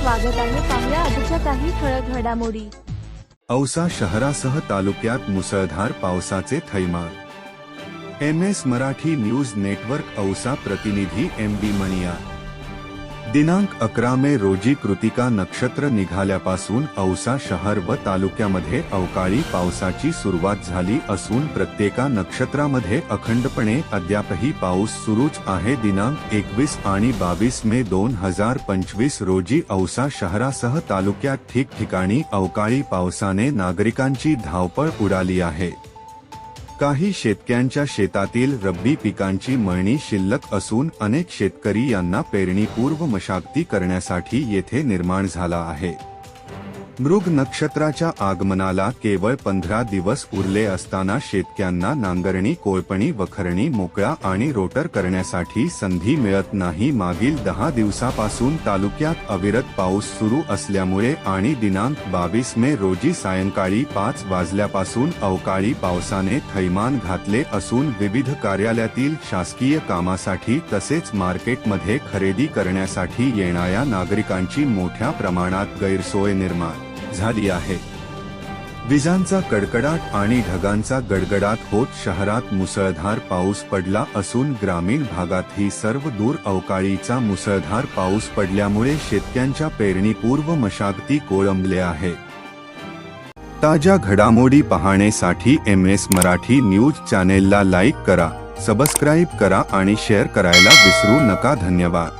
स्वागत आहे पाहुया आजच्या काही ठळक घडामोडी. औसा शहरासह तालुक्यात मुसळधार पावसाचे थैमान. M S Marathi news network Ausa प्रतिनिधी एम बी मणिया दिनांक अकरा मे रोजी कृतिका नक्षत्र निघाल्यापासून औसा शहर व तालुक्यामध्ये अवकाळी पावसाची सुरुवात झाली असून प्रत्येका नक्षत्रामध्ये अखंडपणे अद्यापही पाऊस सुरूच आहे. दिनांक एकवीस आणि बावीस मे दोन हजार पंचवीस रोजी औसा शहरासह तालुक्यात ठिकठिकाणी अवकाळी पावसाने नागरिकांची धावपळ उडाली आहे. काही शेतकऱ्यांच्या शेतातील रब्बी पिकांची मळणी शिल्लक असून अनेक शेतकरी यांना पेरणीपूर्व मशागती करण्यासाठी येथे निर्माण झाला आहे. मृग नक्षत्राच्या आगमनाला केवळ पंधरा दिवस उरले असताना शेतक्यांना नांगरणी कोळपणी वखरणी मोकळा आणि रोटर करण्यासाठी संधी मिळत नाही. मागील दहा दिवसापासून तालुक्यात अविरत पाऊस सुरू असल्यामुळे आणि दिनांक बावीस मे रोजी सायंकाळी पाच वाजल्यापासून अवकाळी पावसाने थैमान घातले असून विविध कार्यालयातील शासकीय कामासाठी तसेच मार्केटमध्ये खरेदी करण्यासाठी येणाऱ्या नागरिकांची मोठ्या प्रमाणात गैरसोय निर्माण झाली आहे. विजांचा कडकडाट आणि ढगांचा गडगडाट होत शहरात मुसळधार पाऊस पडला असून ग्रामीण भागातही सर्व दूर अवकाळीचा मुसळधार पाऊस पडल्यामुळे शेतकऱ्यांच्या पेरणीपूर्व मशागती कोळंबले आहे. ताज्या घडामोडी पाहण्यासाठी एम एस मराठी न्यूज चॅनेलला लाईक करा सबस्क्राईब करा आणि शेअर करायला विसरू नका. धन्यवाद.